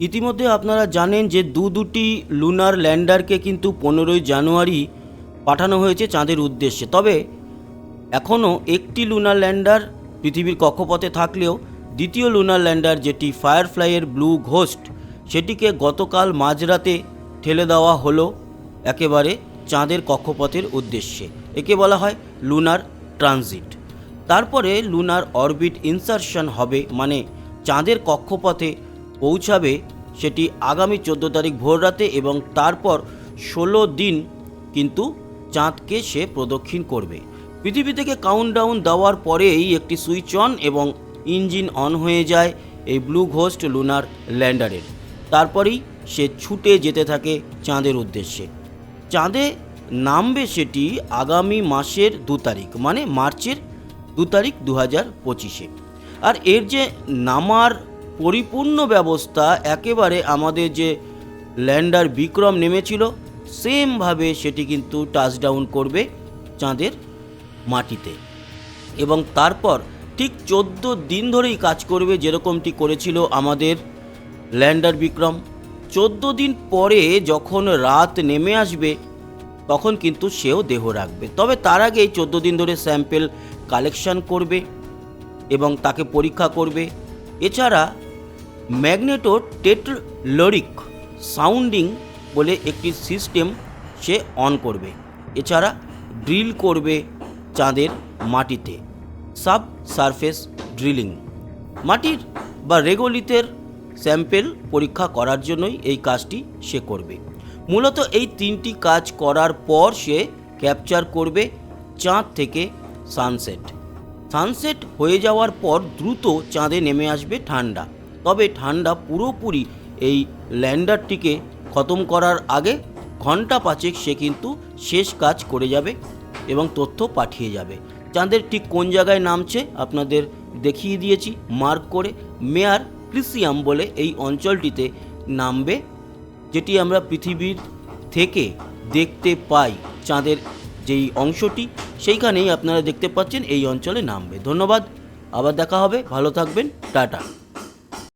ইতিমধ্যে আপনারা জানেন যে দু দুটি লুনার ল্যান্ডারকে কিন্তু পনেরোই জানুয়ারি পাঠানো হয়েছে চাঁদের উদ্দেশ্যে। তবে এখনও একটি লুনার ল্যান্ডার পৃথিবীর কক্ষপথে থাকলেও দ্বিতীয় লুনার ল্যান্ডার যেটি ফায়ারফ্লাইয়ের ব্লু ঘোস্ট সেটিকে গতকাল মাঝরাতে ঠেলে দেওয়া হলো একেবারে চাঁদের কক্ষপথের উদ্দেশ্যে। একে বলা হয় লুনার ট্রানজিট তারপরে লুনার অরবিট ইনসারশন হবে মানে চাঁদের কক্ষপথে পৌঁছাবে সেটি আগামী চোদ্দ তারিখ ভোররাতে এবং তারপর ষোলো দিন কিন্তু চাঁদকে সে প্রদক্ষিণ করবে। পৃথিবী থেকে কাউন্টডাউন দেওয়ার পরেই একটি সুইচ অন এবং ইঞ্জিন অন হয়ে যায় এই ব্লু ঘোস্ট লুনার ল্যান্ডারের। তারপরেই সে ছুটে যেতে থাকে চাঁদের উদ্দেশ্যে। চাঁদে নামবে সেটি আগামী মাসের দু তারিখ মানে মার্চের দু তারিখ দু হাজার পঁচিশে। আর এর যে নামার পরিপূর্ণ ব্যবস্থা একেবারে আমাদের যে ল্যান্ডার বিক্রম নেমেছিল, সেমভাবে সেটি কিন্তু টাচডাউন করবে চাঁদের মাটিতে। এবং তারপর ঠিক চোদ্দ দিন ধরেই কাজ করবে যেরকমটি করেছিল আমাদের ল্যান্ডার বিক্রম। চোদ্দ দিন পরে যখন রাত নেমে আসবে, তখন কিন্তু সেও দেহ রাখবে। তবে তার আগেই চোদ্দ দিন ধরে স্যাম্পেল কালেকশন করবে এবং তাকে পরীক্ষা করবে। এছাড়া ম্যাগনেটো টেটলরিক সাউন্ডিং বলে একটি সিস্টেম সে অন করবে। এছাড়া ড্রিল করবে চাঁদের মাটিতে। Sub surface drilling. মাটির বা রেগোলিতের স্যাম্পেল পরীক্ষা করার জন্যই এই কাজটি সে করবে। মূলত এই তিনটি কাজ করার পর সে ক্যাপচার করবে চাঁদ থেকে সানসেট। সানসেট হয়ে যাওয়ার পর দ্রুত চাঁদে নেমে আসবে ঠান্ডা। তবে ঠান্ডা পুরোপুরি এই ল্যান্ডারটিকে খতম করার আগে ঘণ্টা পাঁচেক সে কিন্তু শেষ কাজ করে যাবে এবং তথ্য পাঠিয়ে যাবে। চাঁদের ঠিক কোন জায়গায় নামছে আপনাদের দেখিয়ে দিয়েছি, মার্ক করে মেয়ার ক্রিসিয়াম বলে এই অঞ্চলটিতে নামবে, যেটি আমরা পৃথিবীর থেকে দেখতে পাই চাঁদের যেই অংশটি, সেইখানেই আপনারা দেখতে পাচ্ছেন এই অঞ্চলে নামবে। ধন্যবাদ, আবার দেখা হবে। ভালো থাকবেন। টাটা।